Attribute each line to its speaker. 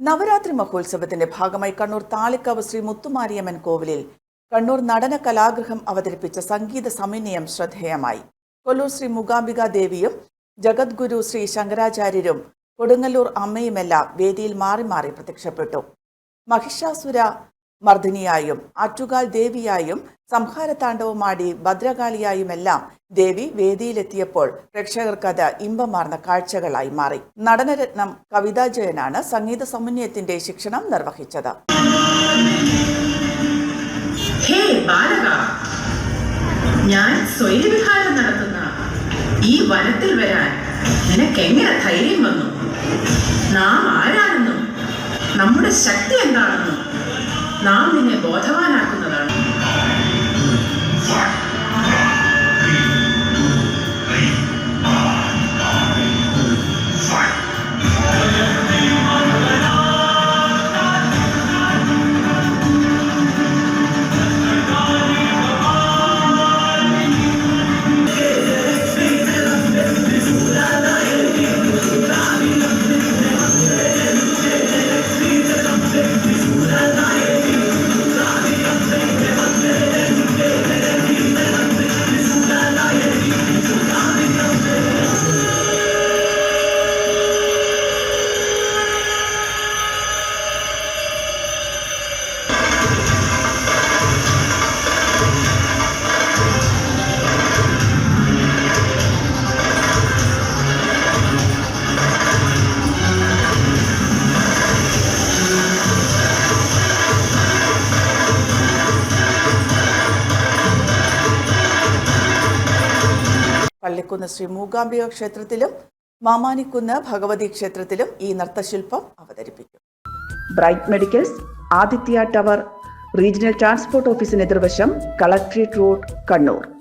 Speaker 1: നവരാത്രി മഹോത്സവത്തിന്റെ ഭാഗമായി കണ്ണൂർ താളിക്കാവ് ശ്രീ മുത്തുമാരിയമ്മൻ കോവിലിൽ കണ്ണൂർ നടന കലാഗൃഹം അവതരിപ്പിച്ച സംഗീത സമന്വയം ശ്രദ്ധേയമായി. കൊല്ലൂർ ശ്രീ മൂകാംബിക ദേവിയും ജഗദ്ഗുരു ശ്രീ ശങ്കരാചാര്യരും കൊടുങ്ങല്ലൂർ അമ്മയുമെല്ലാം വേദിയിൽ മാറി മാറി പ്രത്യക്ഷപ്പെട്ടു. മഹിഷാസുര മർദ്ദിനിയായും ആറ്റുകാൽ ദേവിയായും സംഹാരതാണ്ഡവുമാടി ഭദ്രകാളിയായുമെല്ലാം ദേവി വേദിയിലെത്തിയപ്പോൾ പ്രേക്ഷകർക്ക് അത് ഇമ്പമാർന്ന കാഴ്ചകളായി മാറി. നടനരത്നം കവിതാ ജയനാണ് സംഗീത സമന്വയത്തിന്റെ ശിക്ഷണം നിർവഹിച്ചത്.
Speaker 2: ഞാൻ സ്വൈരവിഹാരം നടത്തുന്ന ഈ വനത്തിൽ വരാൻ നിനക്കെങ്ങനെ ധൈര്യം വന്നു? നാം ആരാണെന്നും നമ്മുടെ ശക്തി എന്താണെന്നും നാം നിന്നെ ബോധവാനാക്കുന്നതാണ്.
Speaker 1: പള്ളിക്കുന്ന് ശ്രീ മൂകാംബിക ക്ഷേത്രത്തിലും മാമാനിക്കുന്ന് ഭഗവതി ക്ഷേത്രത്തിലും ഈ നൃത്തശില്പം അവതരിപ്പിക്കും. Bright medicals Aditya tower regional transport ഓഫീസിന് എതിർവശം കളക്ട്രേറ്റ് റോഡ് കണ്ണൂർ.